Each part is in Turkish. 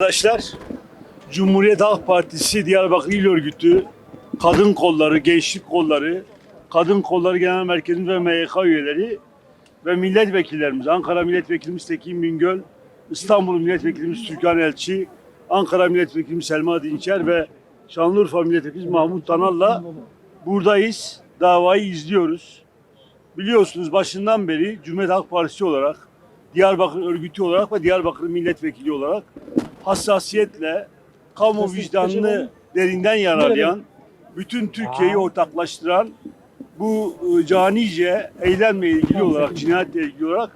Arkadaşlar, Cumhuriyet Halk Partisi Diyarbakır İl Örgütü, Kadın Kolları, Gençlik Kolları, Kadın Kolları Genel Merkezi ve MYK üyeleri ve milletvekillerimiz, Ankara Milletvekilimiz Tekin Bingöl, İstanbul Milletvekilimiz Türkan Elçi, Ankara Milletvekilimiz Selma Dinçer ve Şanlıurfa Milletvekilimiz Mahmut Tanal'la buradayız, davayı izliyoruz. Biliyorsunuz başından beri Cumhuriyet Halk Partisi olarak, Diyarbakır örgütü olarak ve Diyarbakır milletvekili olarak hassasiyetle kamu vicdanını derinden yaralayan, bütün Türkiye'yi ortaklaştıran bu e, canice eylemle ilgili olarak, cinayetle ilgili olarak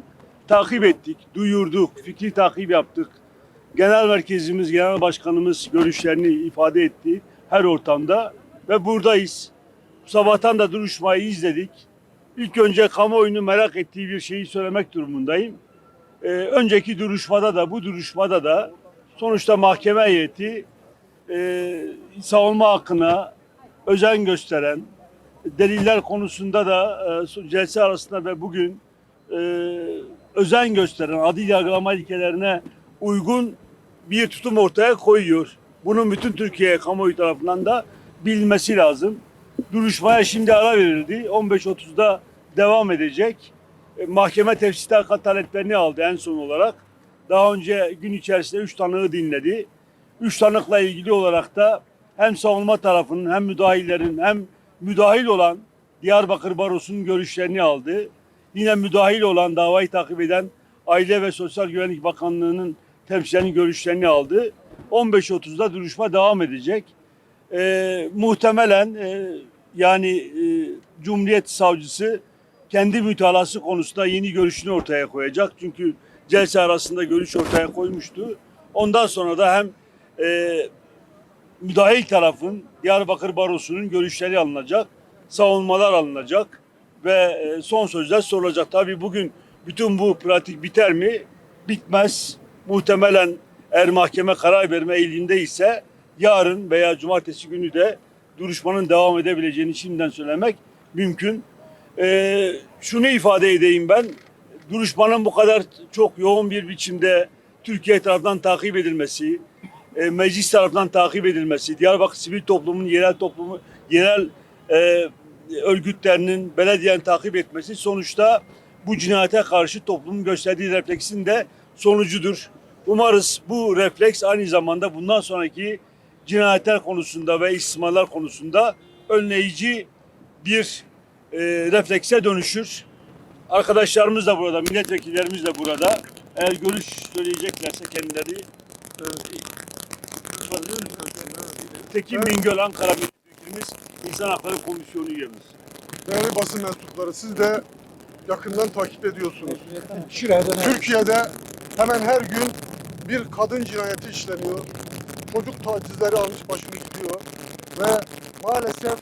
takip ettik, duyurduk, fikri takip yaptık. Genel merkezimiz, genel başkanımız görüşlerini ifade etti her ortamda ve buradayız. Bu sabahtan da duruşmayı izledik. İlk önce kamuoyunu merak ettiği bir şeyi söylemek durumundayım. Ee, önceki duruşmada da bu duruşmada da sonuçta mahkeme heyeti e, savunma hakkına özen gösteren deliller konusunda da e, celse arasında ve bugün e, özen gösteren adil yargılama ilkelerine uygun bir tutum ortaya koyuyor. Bunun bütün Türkiye kamuoyu tarafından da bilinmesi lazım. Duruşmaya şimdi ara verildi. 15.30'da devam edecek. E, Mahkeme tefsir hakikat taleplerini aldı en son olarak. Daha önce gün içerisinde 3 tanığı dinledi. 3 tanıkla ilgili olarak da hem savunma tarafının hem müdahillerin hem müdahil olan Diyarbakır Barosu'nun görüşlerini aldı. Yine müdahil olan davayı takip eden Aile ve Sosyal Güvenlik Bakanlığı'nın temsilcilerinin görüşlerini aldı. 15.30'da duruşma devam edecek. Ee, muhtemelen e, yani e, Cumhuriyet Savcısı kendi mütalası konusunda yeni görüşünü ortaya koyacak. Çünkü celse arasında görüş ortaya koymuştu. Ondan sonra da hem e, müdahil tarafın Diyarbakır Barosu'nun görüşleri alınacak, savunmalar alınacak ve e, son sözler sorulacak. Tabii bugün bütün bu pratik biter mi? Bitmez. Muhtemelen eğer mahkeme karar verme eğiliminde ise yarın veya cumartesi günü de duruşmanın devam edebileceğini şimdiden söylemek mümkün. Ee, şunu ifade edeyim ben. Duruşmanın bu kadar çok yoğun bir biçimde Türkiye tarafından takip edilmesi, e, meclis tarafından takip edilmesi, Diyarbakır sivil toplumun, yerel toplumu, yerel e, örgütlerinin, belediyenin takip etmesi sonuçta bu cinayete karşı toplumun gösterdiği refleksin de sonucudur. Umarız bu refleks aynı zamanda bundan sonraki cinayetler konusunda ve istismarlar konusunda önleyici bir e, reflekse dönüşür. Arkadaşlarımız da burada, milletvekillerimiz de burada. Eğer görüş söyleyeceklerse kendileri e, Tekin Bingöl Ankara Milletvekilimiz İnsan Hakları Komisyonu üyemiz. Değerli basın mensupları siz de yakından takip ediyorsunuz. Şurada Türkiye'de hemen her gün bir kadın cinayeti işleniyor. Çocuk tacizleri almış başını gidiyor. Ve maalesef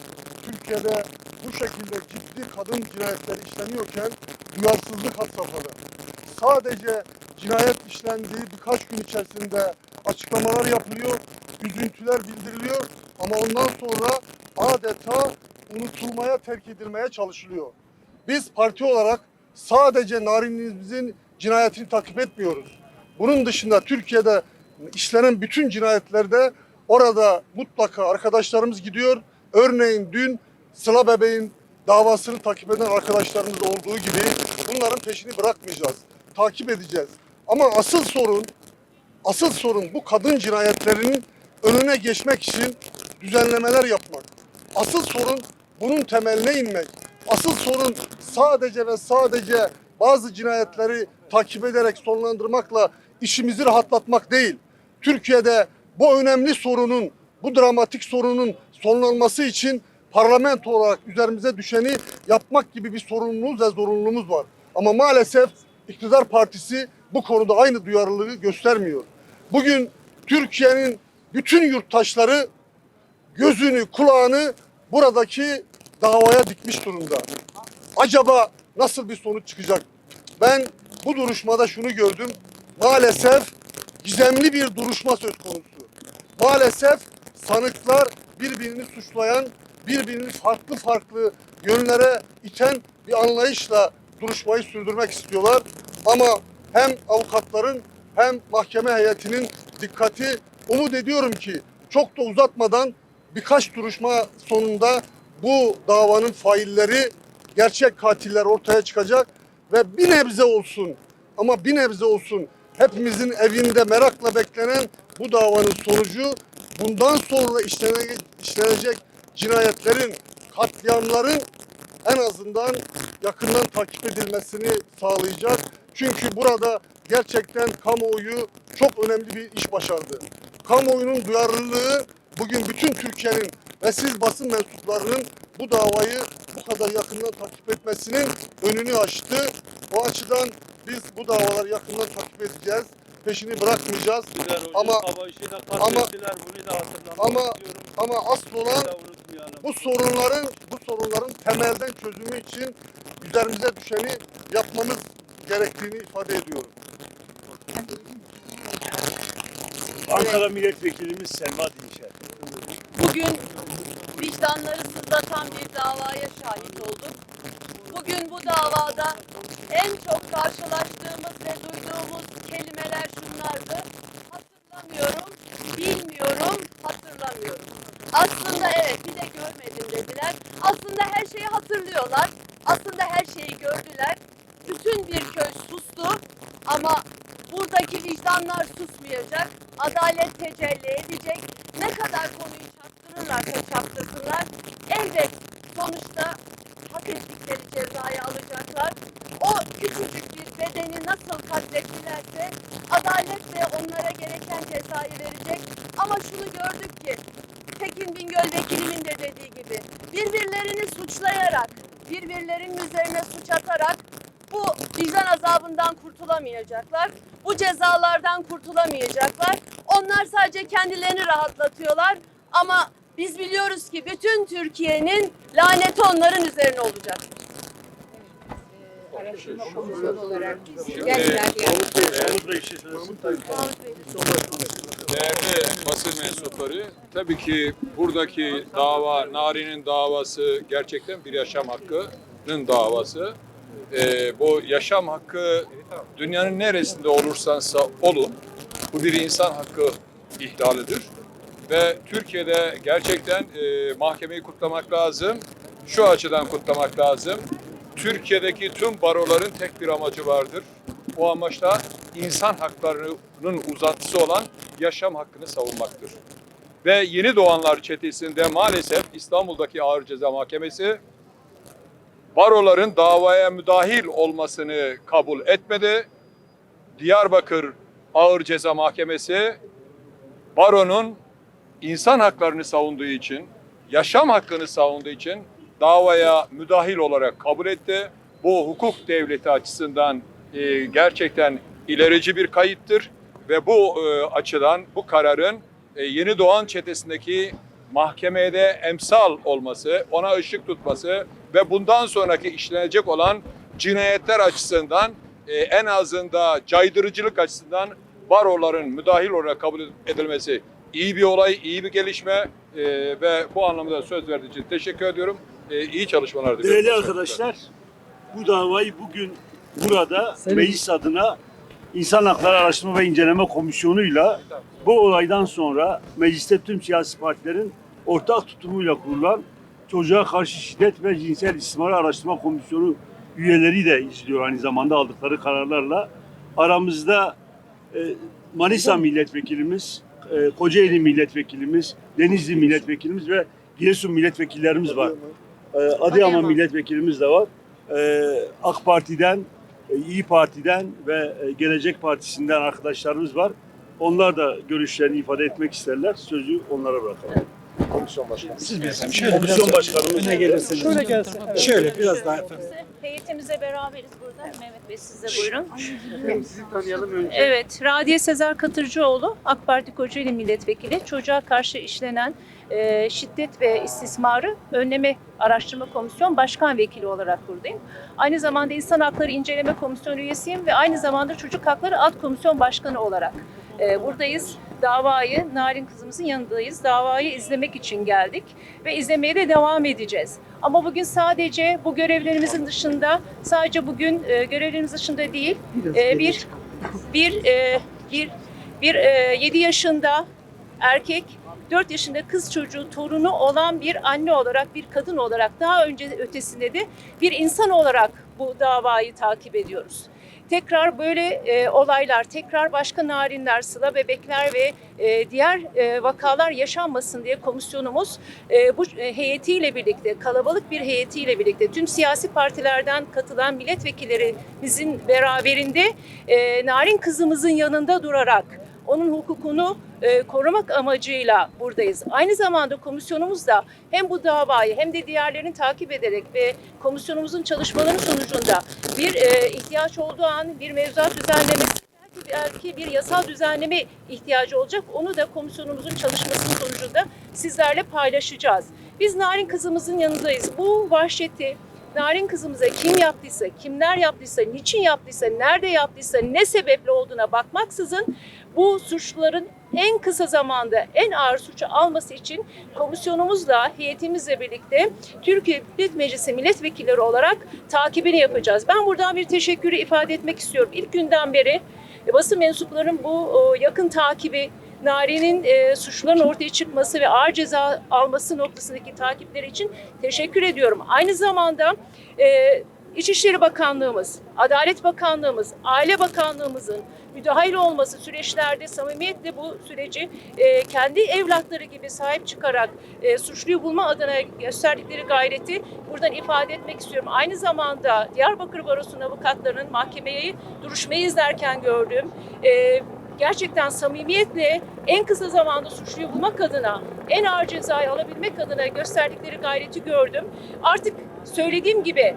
Türkiye'de bu şekilde ciddi kadın cinayetleri işleniyorken duyarsızlık had safhada. Sadece cinayet işlendiği birkaç gün içerisinde açıklamalar yapılıyor, üzüntüler bildiriliyor ama ondan sonra adeta unutulmaya terk edilmeye çalışılıyor. Biz parti olarak sadece Narinimizin cinayetini takip etmiyoruz. Bunun dışında Türkiye'de işlenen bütün cinayetlerde orada mutlaka arkadaşlarımız gidiyor. Örneğin dün Sıla Bebeğin davasını takip eden arkadaşlarımız olduğu gibi bunların peşini bırakmayacağız. Takip edeceğiz. Ama asıl sorun asıl sorun bu kadın cinayetlerinin önüne geçmek için düzenlemeler yapmak. Asıl sorun bunun temeline inmek. Asıl sorun sadece ve sadece bazı cinayetleri takip ederek sonlandırmakla işimizi rahatlatmak değil. Türkiye'de bu önemli sorunun, bu dramatik sorunun sonlanması için parlamento olarak üzerimize düşeni yapmak gibi bir sorumluluğumuz ve zorunluluğumuz var. Ama maalesef iktidar partisi bu konuda aynı duyarlılığı göstermiyor. Bugün Türkiye'nin bütün yurttaşları gözünü, kulağını buradaki davaya dikmiş durumda. Acaba nasıl bir sonuç çıkacak? Ben bu duruşmada şunu gördüm. Maalesef gizemli bir duruşma söz konusu. Maalesef sanıklar birbirini suçlayan, birbirini farklı farklı yönlere iten bir anlayışla duruşmayı sürdürmek istiyorlar. Ama hem avukatların hem mahkeme heyetinin dikkati. Umut ediyorum ki çok da uzatmadan birkaç duruşma sonunda bu davanın failleri, gerçek katiller ortaya çıkacak ve bir nebze olsun ama bir nebze olsun hepimizin evinde merakla beklenen bu davanın sonucu bundan sonra işlene- işlenecek cinayetlerin, katliamların en azından yakından takip edilmesini sağlayacak. Çünkü burada gerçekten kamuoyu çok önemli bir iş başardı. Kamuoyunun duyarlılığı bugün bütün Türkiye'nin ve siz basın mensuplarının bu davayı bu kadar yakından takip etmesinin önünü açtı. O açıdan biz bu davaları yakından takip edeceğiz. Peşini bırakmayacağız. Güzel hocam. Ama- ama- ama-. Ama asıl olan. Bu sorunların bu sorunların temelden çözümü için üzerimize düşeni yapmamız gerektiğini ifade ediyorum. Ankara Milletvekilimiz Selma Dinçer. Bugün vicdanları sızlatan bir davaya şahit olduk. Bugün bu davada en çok karşılaştığımız ve duyduğumuz kelimeler şunlardı. Hatırlamıyorum, bilmiyorum, hatırlamıyorum. Aslında evet bir de görmedim dediler. Aslında her şeyi hatırlıyorlar. Aslında her şeyi gördüler. Bütün bir köy sustu ama buradaki vicdanlar susmayacak. Adalet tecelli edecek. Ne kadar konuyu çaktırırlarsa çaktırsınlar. Elbet sonuçta hak ettikleri cezayı alacaklar. O küçücük bir bedeni nasıl katlettilerse adalet de onlara gereken cezayı verecek. Ama şunu gördük ki Tekin Bingöl vekilimin de dediği gibi birbirlerini suçlayarak, birbirlerinin üzerine suç atarak bu vicdan azabından kurtulamayacaklar. Bu cezalardan kurtulamayacaklar. Onlar sadece kendilerini rahatlatıyorlar ama biz biliyoruz ki bütün Türkiye'nin laneti onların üzerine olacak. araştırma komisyonu. Değerli basın mensupları, tabii ki buradaki dava, Nari'nin davası gerçekten bir yaşam hakkının davası. Ee, bu yaşam hakkı dünyanın neresinde olursansa olun, bu bir insan hakkı ihlalidir. Ve Türkiye'de gerçekten e, mahkemeyi kutlamak lazım. Şu açıdan kutlamak lazım. Türkiye'deki tüm baroların tek bir amacı vardır. O amaç da insan haklarının uzantısı olan yaşam hakkını savunmaktır. Ve yeni doğanlar çetesinde maalesef İstanbul'daki Ağır Ceza Mahkemesi baroların davaya müdahil olmasını kabul etmedi. Diyarbakır Ağır Ceza Mahkemesi baronun insan haklarını savunduğu için, yaşam hakkını savunduğu için davaya müdahil olarak kabul etti. Bu hukuk devleti açısından e, gerçekten ilerici bir kayıttır ve bu e, açıdan bu kararın e, yeni doğan çetesindeki mahkemede emsal olması, ona ışık tutması ve bundan sonraki işlenecek olan cinayetler açısından e, en azında caydırıcılık açısından baroların müdahil olarak kabul edilmesi iyi bir olay, iyi bir gelişme e, ve bu anlamda söz verdiği için teşekkür ediyorum. E, iyi çalışmalar diliyorum. Değerli arkadaşlar, bu davayı bugün burada meclis adına İnsan Hakları Araştırma ve İnceleme Komisyonu'yla bu olaydan sonra mecliste tüm siyasi partilerin ortak tutumuyla kurulan çocuğa karşı şiddet ve cinsel istismar araştırma komisyonu üyeleri de izliyor aynı zamanda aldıkları kararlarla. Aramızda e, Manisa milletvekilimiz, e, Kocaeli milletvekilimiz, Denizli milletvekilimiz ve Giresun milletvekillerimiz var. Ee, Adıyaman milletvekilimiz de var. Ee, AK Parti'den, e, İyi Parti'den ve e, Gelecek Partisi'nden arkadaşlarımız var. Onlar da görüşlerini ifade etmek isterler. Sözü onlara bırakalım. Komisyon başkanı. Siz bizim komisyon başkanımız. Öne gelirsiniz. Şöyle gelsin. Şöyle biraz daha efendim. Heyetimize beraberiz burada. Mehmet Bey siz de buyurun. Sizi tanıyalım önce. Evet, Radiye Sezer Katırcıoğlu, AK Parti Kocaeli Milletvekili. Çocuğa karşı işlenen e, şiddet ve istismarı önleme araştırma komisyon başkan vekili olarak buradayım. Aynı zamanda İnsan Hakları İnceleme Komisyonu üyesiyim ve aynı zamanda Çocuk Hakları Alt Komisyon Başkanı olarak e, buradayız. Davayı, Narin kızımızın yanındayız. Davayı izlemek için geldik ve izlemeye de devam edeceğiz. Ama bugün sadece bu görevlerimizin dışında, sadece bugün e, görevlerimiz dışında değil, e, bir bir e, bir bir e, 7 yaşında erkek, 4 yaşında kız çocuğu torunu olan bir anne olarak, bir kadın olarak daha önce ötesinde de bir insan olarak bu davayı takip ediyoruz. Tekrar böyle e, olaylar, tekrar başka narinler, sıla bebekler ve e, diğer e, vakalar yaşanmasın diye komisyonumuz e, bu e, heyetiyle birlikte, kalabalık bir heyetiyle birlikte tüm siyasi partilerden katılan milletvekillerimizin beraberinde e, narin kızımızın yanında durarak onun hukukunu e, korumak amacıyla buradayız. Aynı zamanda komisyonumuz da hem bu davayı hem de diğerlerini takip ederek ve komisyonumuzun çalışmaları sonucunda bir e, ihtiyaç olduğu an bir mevzuat düzenlemesi belki, bir yasal düzenleme ihtiyacı olacak. Onu da komisyonumuzun çalışmasının sonucunda sizlerle paylaşacağız. Biz narin kızımızın yanındayız. Bu vahşeti narin kızımıza kim yaptıysa, kimler yaptıysa, niçin yaptıysa, nerede yaptıysa, ne sebeple olduğuna bakmaksızın bu suçluların en kısa zamanda en ağır suçu alması için komisyonumuzla, heyetimizle birlikte Türkiye Büyük Meclisi milletvekilleri olarak takibini yapacağız. Ben buradan bir teşekkürü ifade etmek istiyorum. İlk günden beri e, basın mensuplarının bu yakın takibi, Nari'nin e, suçların ortaya çıkması ve ağır ceza alması noktasındaki takipleri için teşekkür ediyorum. Aynı zamanda e, İçişleri Bakanlığımız, Adalet Bakanlığımız, Aile Bakanlığımızın müdahil olması süreçlerde samimiyetle bu süreci e, kendi evlatları gibi sahip çıkarak e, suçluyu bulma adına gösterdikleri gayreti buradan ifade etmek istiyorum. Aynı zamanda Diyarbakır Barosu'nun avukatlarının mahkemeyi duruşmayı izlerken gördüğüm e, gerçekten samimiyetle en kısa zamanda suçluyu bulmak adına, en ağır cezayı alabilmek adına gösterdikleri gayreti gördüm. Artık söylediğim gibi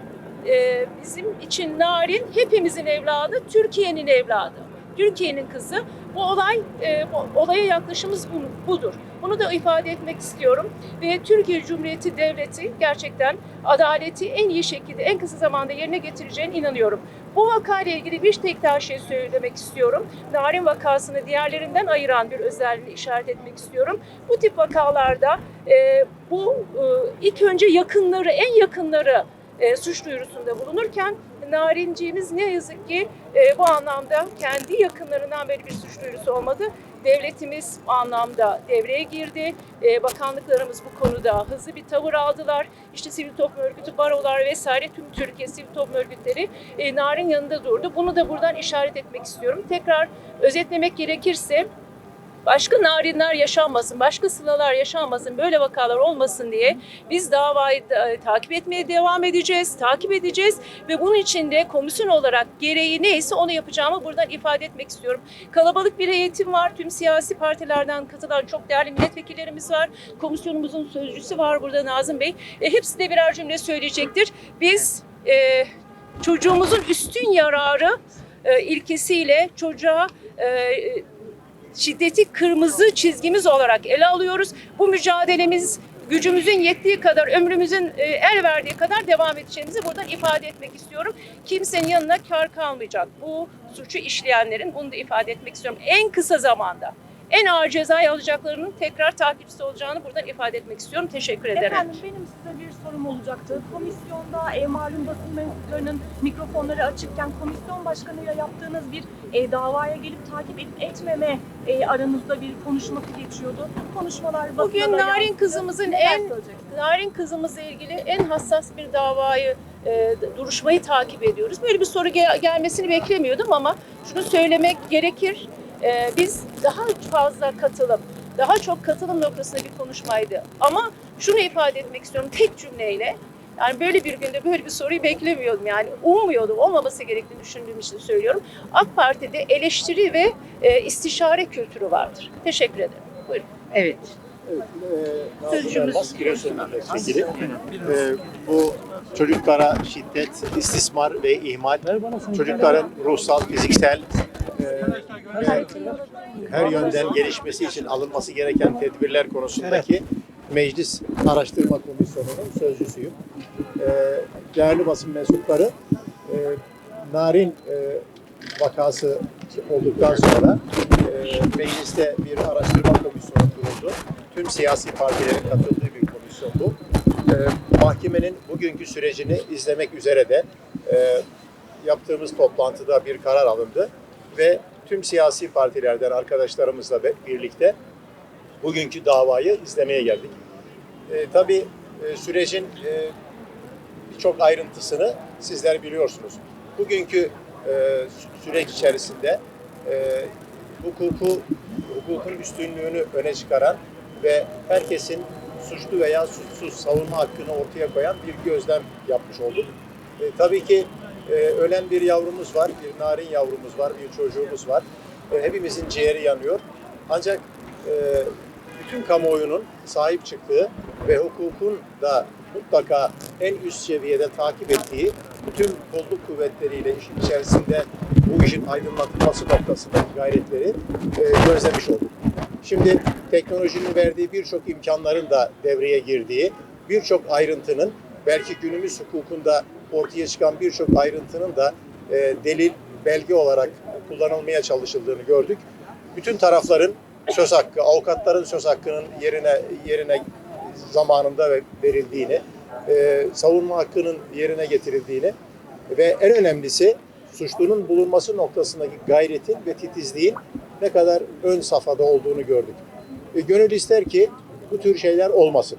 e, bizim için Narin hepimizin evladı, Türkiye'nin evladı. Türkiye'nin kızı. Bu olay, e, bu olaya yaklaşımız bu- budur. Bunu da ifade etmek istiyorum. Ve Türkiye Cumhuriyeti Devleti gerçekten adaleti en iyi şekilde, en kısa zamanda yerine getireceğine inanıyorum. Bu vakayla ilgili bir tek daha şey söylemek istiyorum. Narin vakasını diğerlerinden ayıran bir özelliğini işaret etmek istiyorum. Bu tip vakalarda e, bu e, ilk önce yakınları, en yakınları e, suç duyurusunda bulunurken Narinciğimiz ne yazık ki e, bu anlamda kendi yakınlarından böyle bir suç duyurusu olmadı. Devletimiz bu anlamda devreye girdi. E, bakanlıklarımız bu konuda hızlı bir tavır aldılar. İşte sivil toplum örgütü, barolar vesaire tüm Türkiye sivil toplum örgütleri e, Narin yanında durdu. Bunu da buradan işaret etmek istiyorum. Tekrar özetlemek gerekirse başka narinler yaşanmasın, başka sılalar yaşanmasın, böyle vakalar olmasın diye biz davayı da, e, takip etmeye devam edeceğiz, takip edeceğiz ve bunun için de komisyon olarak gereği neyse onu yapacağımı buradan ifade etmek istiyorum. Kalabalık bir heyetim var, tüm siyasi partilerden katılan çok değerli milletvekillerimiz var, komisyonumuzun sözcüsü var burada Nazım Bey. E, hepsi de birer cümle söyleyecektir. Biz e, çocuğumuzun üstün yararı e, ilkesiyle çocuğa e, şiddeti kırmızı çizgimiz olarak ele alıyoruz. Bu mücadelemiz gücümüzün yettiği kadar, ömrümüzün e, el verdiği kadar devam edeceğimizi buradan ifade etmek istiyorum. Kimsenin yanına kar kalmayacak. Bu suçu işleyenlerin bunu da ifade etmek istiyorum. En kısa zamanda en ağır cezayı alacaklarının tekrar takipçisi olacağını buradan ifade etmek istiyorum. Teşekkür ederim. Efendim benim size bir sorum olacaktı. Komisyonda e, malum basın mensuplarının mikrofonları açıkken komisyon başkanıyla yaptığınız bir e, davaya gelip takip edip etmeme e, aranızda bir konuşması geçiyordu. Konuşmalar basına Bugün Narin yansıdı. kızımızın Neler en? Narin kızımızla ilgili en hassas bir davayı e, duruşmayı takip ediyoruz. Böyle bir soru gel- gelmesini beklemiyordum ama şunu söylemek gerekir. E, biz daha fazla katılım, daha çok katılım noktasında bir konuşmaydı. Ama şunu ifade etmek istiyorum tek cümleyle. Yani böyle bir günde böyle bir soruyu beklemiyordum. Yani ummuyordum. Olmaması gerektiğini düşündüğüm için söylüyorum. AK Parti'de eleştiri ve e, istişare kültürü vardır. Teşekkür ederim. Buyurun. Evet. Sözcüğümüz- milletvekili. Ee, bu çocuklara şiddet, istismar ve ihmal, çocukların ruhsal, fiziksel her yönden gelişmesi için alınması gereken tedbirler konusundaki Meclis Araştırma Komisyonu'nun sözcüsüyüm. Ee, değerli basın mensupları, e, Narin e, vakası olduktan sonra e, mecliste bir araştırma komisyonu kuruldu. Tüm siyasi partilerin katıldığı bir komisyon bu. E, mahkemenin bugünkü sürecini izlemek üzere de e, yaptığımız toplantıda bir karar alındı ve tüm siyasi partilerden arkadaşlarımızla birlikte bugünkü davayı izlemeye geldik. E, tabii e, sürecin e, birçok ayrıntısını sizler biliyorsunuz. Bugünkü e, sü- süreç içerisinde e, hukuku, hukukun üstünlüğünü öne çıkaran ve herkesin suçlu veya suçsuz savunma hakkını ortaya koyan bir gözlem yapmış olduk. E, tabii ki e, ölen bir yavrumuz var, bir narin yavrumuz var, bir çocuğumuz var. E, hepimizin ciğeri yanıyor. Ancak e, bütün kamuoyunun sahip çıktığı ve hukukun da mutlaka en üst seviyede takip ettiği bütün kolluk kuvvetleriyle işin içerisinde bu işin aydınlatılması noktasındaki gayretleri e, gözlemiş olduk. Şimdi teknolojinin verdiği birçok imkanların da devreye girdiği, birçok ayrıntının belki günümüz hukukunda ortaya çıkan birçok ayrıntının da e, delil, belge olarak kullanılmaya çalışıldığını gördük. Bütün tarafların söz hakkı, avukatların söz hakkının yerine yerine zamanında ve- verildiğini, e, savunma hakkının yerine getirildiğini ve en önemlisi suçlunun bulunması noktasındaki gayretin ve titizliğin ne kadar ön safhada olduğunu gördük. E, gönül ister ki bu tür şeyler olmasın.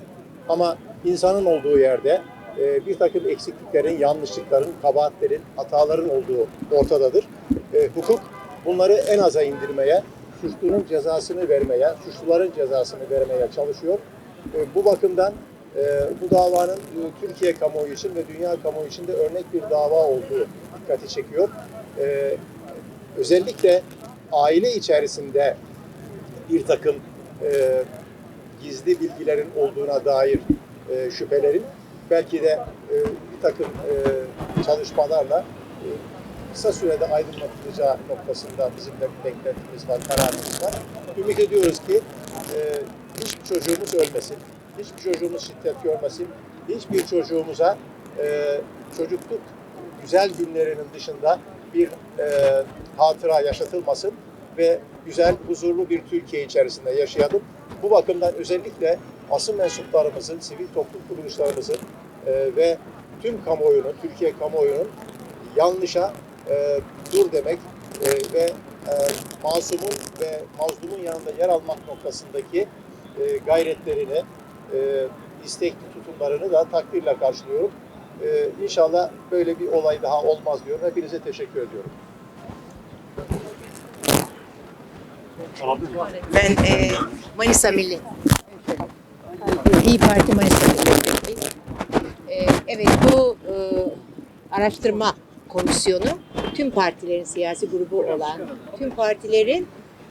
Ama insanın olduğu yerde e, bir takım eksikliklerin, yanlışlıkların, kabahatlerin, hataların olduğu ortadadır. E, hukuk bunları en aza indirmeye, suçlunun cezasını vermeye, suçluların cezasını vermeye çalışıyor. E, bu bakımdan e, bu davanın e, Türkiye kamuoyu için ve dünya kamuoyu için de örnek bir dava olduğu dikkati çekiyor. E, özellikle aile içerisinde bir takım e, gizli bilgilerin olduğuna dair e, şüphelerin belki de e, bir takım e, çalışmalarla e, kısa sürede aydınlatılacağı noktasında bizim de bir beklentimiz var, kararımız var. Ümit ediyoruz ki e, hiçbir çocuğumuz ölmesin, hiçbir çocuğumuz şiddet görmesin, hiçbir çocuğumuza e, çocukluk güzel günlerinin dışında bir e, hatıra yaşatılmasın ve güzel, huzurlu bir Türkiye içerisinde yaşayalım. Bu bakımdan özellikle basın mensuplarımızın, sivil toplum kuruluşlarımızın e, ve tüm kamuoyunun, Türkiye kamuoyunun yanlışa e, dur demek e, ve e, masumun ve mazlumun yanında yer almak noktasındaki e, gayretlerini, e, istekli tutumlarını da takdirle karşılıyorum. E, inşallah böyle bir olay daha olmaz diyorum. Hepinize teşekkür ediyorum. Ben e, Manisa Milli. İyi Parti Manisa Milli. E, evet bu e, araştırma komisyonu tüm partilerin siyasi grubu olan tüm partilerin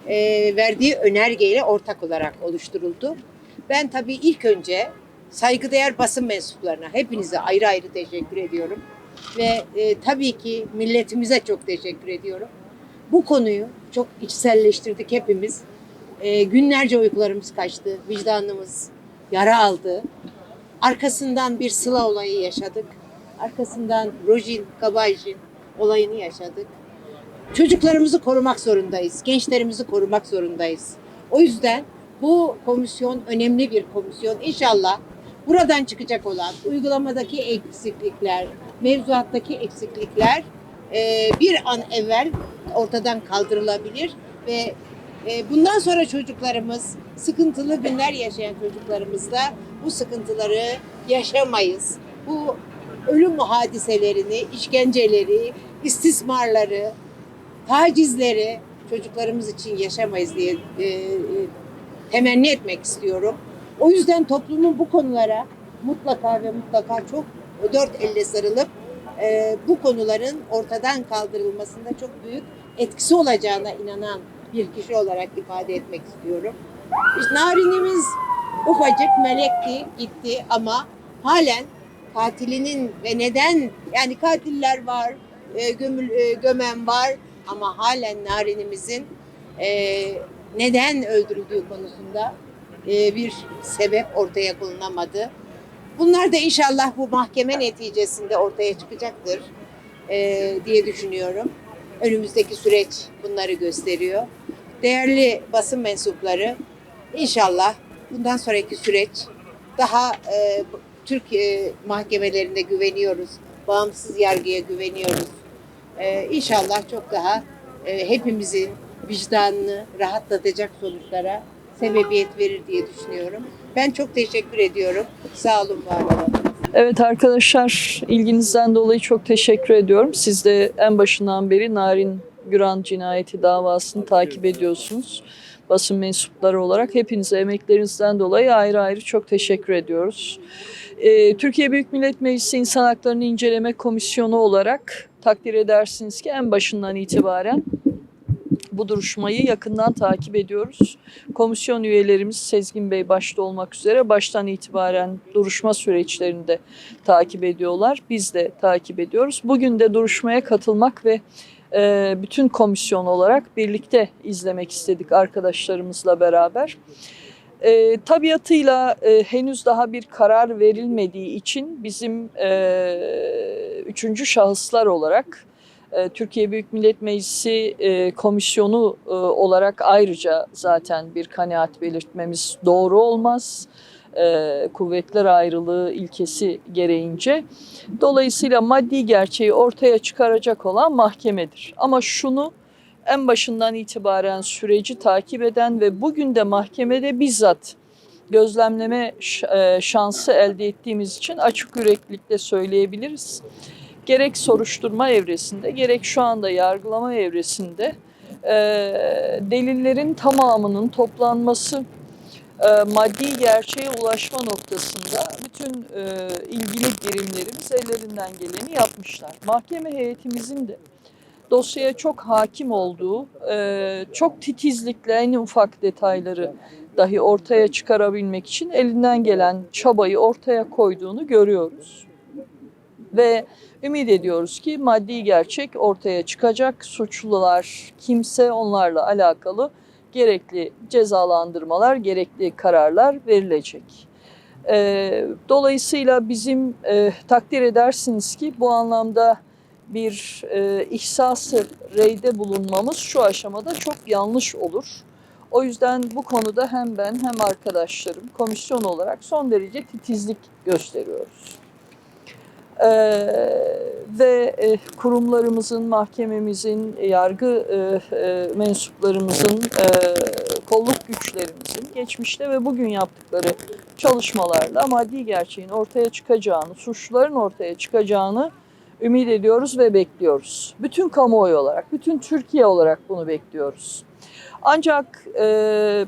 e, verdiği önergeyle ortak olarak oluşturuldu. Ben tabii ilk önce saygıdeğer basın mensuplarına hepinize ayrı ayrı teşekkür ediyorum. Ve e, tabii ki milletimize çok teşekkür ediyorum. Bu konuyu çok içselleştirdik hepimiz. Ee, günlerce uykularımız kaçtı, vicdanımız yara aldı. Arkasından bir sıla olayı yaşadık. Arkasından Rojin, Kabayjin olayını yaşadık. Çocuklarımızı korumak zorundayız, gençlerimizi korumak zorundayız. O yüzden bu komisyon önemli bir komisyon. İnşallah buradan çıkacak olan uygulamadaki eksiklikler, mevzuattaki eksiklikler e, bir an evvel ortadan kaldırılabilir ve e, bundan sonra çocuklarımız sıkıntılı günler yaşayan çocuklarımızla bu sıkıntıları yaşamayız. Bu ölüm hadiselerini, işkenceleri, istismarları, tacizleri çocuklarımız için yaşamayız diye e, e, temenni etmek istiyorum. O yüzden toplumun bu konulara mutlaka ve mutlaka çok dört elle sarılıp e, bu konuların ortadan kaldırılmasında çok büyük etkisi olacağına inanan bir kişi olarak ifade etmek istiyorum. İşte narinimiz ufacık melekti, gitti ama halen katilinin ve neden yani katiller var, e, gömül, e, gömen var ama halen narinimizin e, neden öldürüldüğü konusunda e, bir sebep ortaya konulamadı. Bunlar da inşallah bu mahkeme neticesinde ortaya çıkacaktır e, diye düşünüyorum. Önümüzdeki süreç bunları gösteriyor. Değerli basın mensupları inşallah bundan sonraki süreç daha e, Türk e, mahkemelerinde güveniyoruz. Bağımsız yargıya güveniyoruz. E, inşallah çok daha e, hepimizin vicdanını rahatlatacak sonuçlara sebebiyet verir diye düşünüyorum. Ben çok teşekkür ediyorum. Sağ olun, var olun. Evet arkadaşlar ilginizden dolayı çok teşekkür ediyorum. Siz de en başından beri Narin Güran cinayeti davasını takip ediyorsunuz. Basın mensupları olarak hepinize emeklerinizden dolayı ayrı ayrı çok teşekkür ediyoruz. Ee, Türkiye Büyük Millet Meclisi İnsan Haklarını İnceleme Komisyonu olarak takdir edersiniz ki en başından itibaren bu duruşmayı yakından takip ediyoruz. Komisyon üyelerimiz Sezgin Bey başta olmak üzere baştan itibaren duruşma süreçlerinde takip ediyorlar. Biz de takip ediyoruz. Bugün de duruşmaya katılmak ve bütün komisyon olarak birlikte izlemek istedik arkadaşlarımızla beraber. E, tabiatıyla e, henüz daha bir karar verilmediği için bizim e, üçüncü şahıslar olarak e, Türkiye Büyük Millet Meclisi e, komisyonu e, olarak ayrıca zaten bir kanaat belirtmemiz doğru olmaz. E, kuvvetler ayrılığı ilkesi gereğince. Dolayısıyla maddi gerçeği ortaya çıkaracak olan mahkemedir. Ama şunu en başından itibaren süreci takip eden ve bugün de mahkemede bizzat gözlemleme e, şansı elde ettiğimiz için açık yüreklilikle söyleyebiliriz gerek soruşturma evresinde gerek şu anda yargılama evresinde e, delillerin tamamının toplanması e, maddi gerçeğe ulaşma noktasında bütün e, ilgili birimlerimiz ellerinden geleni yapmışlar. Mahkeme heyetimizin de dosyaya çok hakim olduğu, e, çok titizlikle en ufak detayları dahi ortaya çıkarabilmek için elinden gelen çabayı ortaya koyduğunu görüyoruz. Ve Ümit ediyoruz ki maddi gerçek ortaya çıkacak. Suçlular kimse onlarla alakalı gerekli cezalandırmalar, gerekli kararlar verilecek. Ee, dolayısıyla bizim e, takdir edersiniz ki bu anlamda bir e, ihsası reyde bulunmamız şu aşamada çok yanlış olur. O yüzden bu konuda hem ben hem arkadaşlarım komisyon olarak son derece titizlik gösteriyoruz. Ee, ve e, kurumlarımızın, mahkememizin, yargı e, e, mensuplarımızın, e, kolluk güçlerimizin geçmişte ve bugün yaptıkları çalışmalarla maddi gerçeğin ortaya çıkacağını, suçluların ortaya çıkacağını ümit ediyoruz ve bekliyoruz. Bütün kamuoyu olarak, bütün Türkiye olarak bunu bekliyoruz. Ancak e,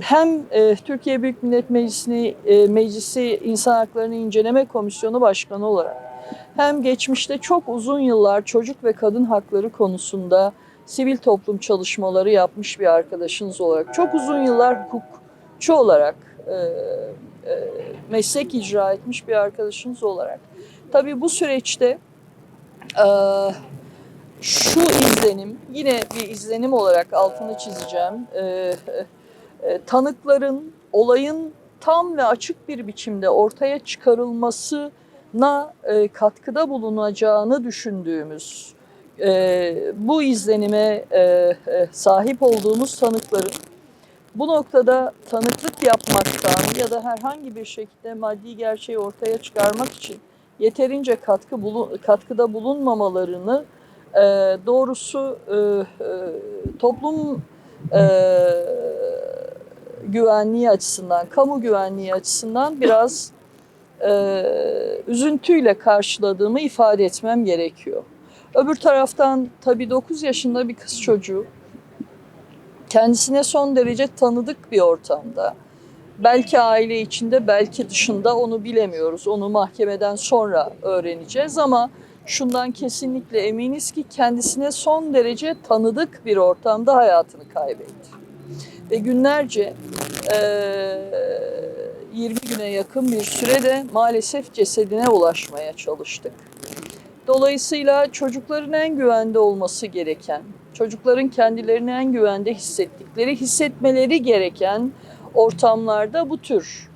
hem e, Türkiye Büyük Millet Meclisi, e, Meclisi İnsan Haklarını İnceleme Komisyonu Başkanı olarak hem geçmişte çok uzun yıllar çocuk ve kadın hakları konusunda sivil toplum çalışmaları yapmış bir arkadaşınız olarak, çok uzun yıllar hukukçu olarak e, e, meslek icra etmiş bir arkadaşınız olarak. Tabii bu süreçte e, şu izlenim, yine bir izlenim olarak altını çizeceğim. E, tanıkların olayın tam ve açık bir biçimde ortaya çıkarılmasına e, katkıda bulunacağını düşündüğümüz e, bu izlenime e, e, sahip olduğumuz tanıkların bu noktada tanıklık yapmaktan ya da herhangi bir şekilde maddi gerçeği ortaya çıkarmak için yeterince katkı bulun, katkıda bulunmamalarını e, doğrusu e, e, toplum e, güvenliği açısından, kamu güvenliği açısından biraz e, üzüntüyle karşıladığımı ifade etmem gerekiyor. Öbür taraftan tabii 9 yaşında bir kız çocuğu kendisine son derece tanıdık bir ortamda. Belki aile içinde, belki dışında onu bilemiyoruz. Onu mahkemeden sonra öğreneceğiz ama şundan kesinlikle eminiz ki kendisine son derece tanıdık bir ortamda hayatını kaybetti. Ve günlerce eee 20 güne yakın bir sürede maalesef cesedine ulaşmaya çalıştık. Dolayısıyla çocukların en güvende olması gereken, çocukların kendilerini en güvende hissettikleri, hissetmeleri gereken ortamlarda bu tür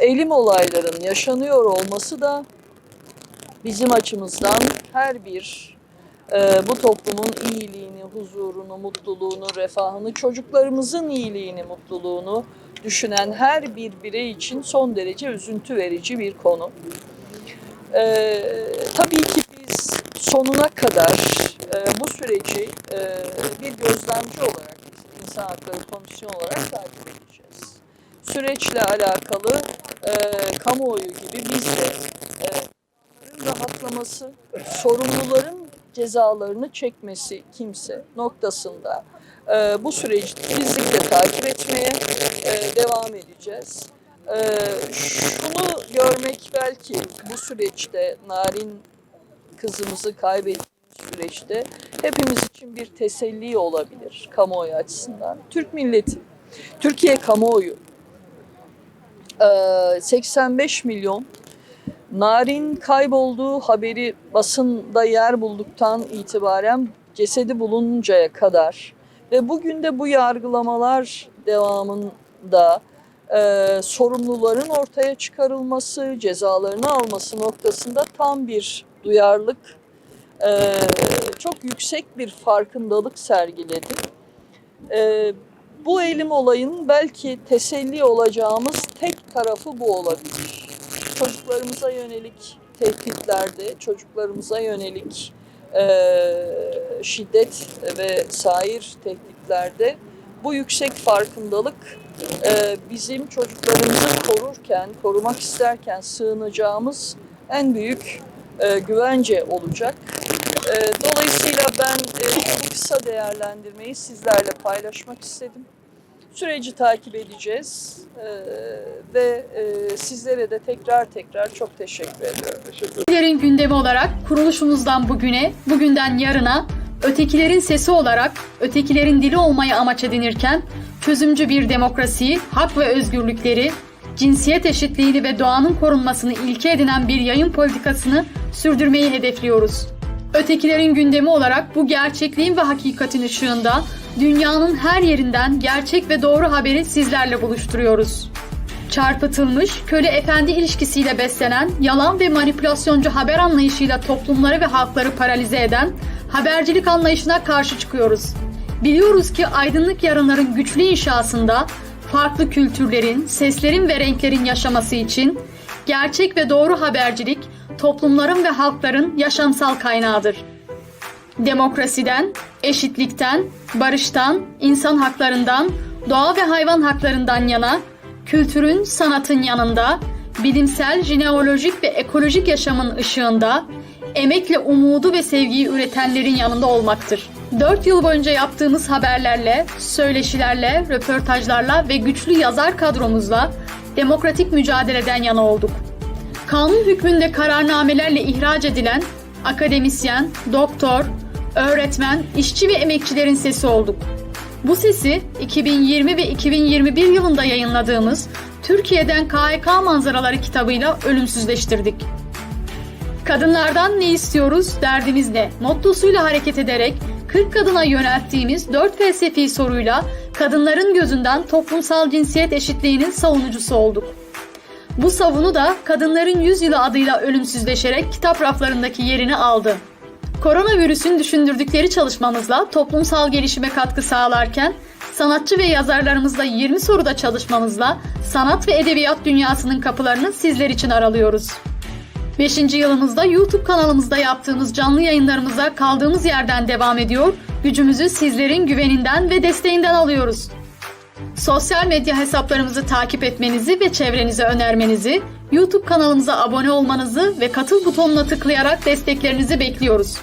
elim olayların yaşanıyor olması da bizim açımızdan her bir e, bu toplumun iyiliğini, huzurunu, mutluluğunu, refahını, çocuklarımızın iyiliğini, mutluluğunu düşünen her bir birey için son derece üzüntü verici bir konu. E, tabii ki biz sonuna kadar e, bu süreci e, bir gözlemci olarak, İnsan Hakları Komisyonu olarak takip edeceğiz. Süreçle alakalı e, kamuoyu gibi biz de e, rahatlaması, sorumluların cezalarını çekmesi kimse noktasında e, bu süreci titizlikle takip etmeye e, devam edeceğiz. E, şunu görmek belki bu süreçte Narin kızımızı kaybettiğimiz süreçte hepimiz için bir teselli olabilir kamuoyu açısından. Türk milleti, Türkiye kamuoyu e, 85 milyon Narin kaybolduğu haberi basında yer bulduktan itibaren cesedi bulununcaya kadar ve bugün de bu yargılamalar devamında e, sorumluların ortaya çıkarılması, cezalarını alması noktasında tam bir duyarlılık, e, çok yüksek bir farkındalık sergiledi. E, bu elim olayın belki teselli olacağımız tek tarafı bu olabilir çocuklarımıza yönelik tehditlerde, çocuklarımıza yönelik eee, şiddet ve sair tehditlerde bu yüksek farkındalık eee, bizim çocuklarımızı korurken, korumak isterken sığınacağımız en büyük eee, güvence olacak. Eee, dolayısıyla ben eee, bu kısa değerlendirmeyi sizlerle paylaşmak istedim. Süreci takip edeceğiz Eee, ve eee, sizlere de tekrar tekrar çok teşekkür ediyorum. Ötekilerin gündemi olarak kuruluşumuzdan bugüne, bugünden yarına, ötekilerin sesi olarak ötekilerin dili olmayı amaç edinirken, çözümcü bir demokrasiyi, hak ve özgürlükleri, cinsiyet eşitliğini ve doğanın korunmasını ilke edinen bir yayın politikasını sürdürmeyi hedefliyoruz. Ötekilerin gündemi olarak bu gerçekliğin ve hakikatin ışığında dünyanın her yerinden gerçek ve doğru haberi sizlerle buluşturuyoruz çarpıtılmış, köle efendi ilişkisiyle beslenen, yalan ve manipülasyoncu haber anlayışıyla toplumları ve halkları paralize eden habercilik anlayışına karşı çıkıyoruz. Biliyoruz ki aydınlık yarınların güçlü inşasında farklı kültürlerin, seslerin ve renklerin yaşaması için gerçek ve doğru habercilik toplumların ve halkların yaşamsal kaynağıdır. Demokrasiden, eşitlikten, barıştan, insan haklarından, doğa ve hayvan haklarından yana kültürün, sanatın yanında, bilimsel, jineolojik ve ekolojik yaşamın ışığında, emekle umudu ve sevgiyi üretenlerin yanında olmaktır. 4 yıl boyunca yaptığımız haberlerle, söyleşilerle, röportajlarla ve güçlü yazar kadromuzla demokratik mücadeleden yana olduk. Kanun hükmünde kararnamelerle ihraç edilen akademisyen, doktor, öğretmen, işçi ve emekçilerin sesi olduk. Bu sesi 2020 ve 2021 yılında yayınladığımız Türkiye'den KHK manzaraları kitabıyla ölümsüzleştirdik. Kadınlardan ne istiyoruz, derdimiz ne? Mottosuyla hareket ederek 40 kadına yönelttiğimiz 4 felsefi soruyla kadınların gözünden toplumsal cinsiyet eşitliğinin savunucusu olduk. Bu savunu da Kadınların Yüzyılı adıyla ölümsüzleşerek kitap raflarındaki yerini aldı. Koronavirüsün düşündürdükleri çalışmamızla toplumsal gelişime katkı sağlarken, sanatçı ve yazarlarımızla 20 soruda çalışmamızla sanat ve edebiyat dünyasının kapılarını sizler için aralıyoruz. 5. yılımızda YouTube kanalımızda yaptığımız canlı yayınlarımıza kaldığımız yerden devam ediyor, gücümüzü sizlerin güveninden ve desteğinden alıyoruz. Sosyal medya hesaplarımızı takip etmenizi ve çevrenize önermenizi, YouTube kanalımıza abone olmanızı ve katıl butonuna tıklayarak desteklerinizi bekliyoruz.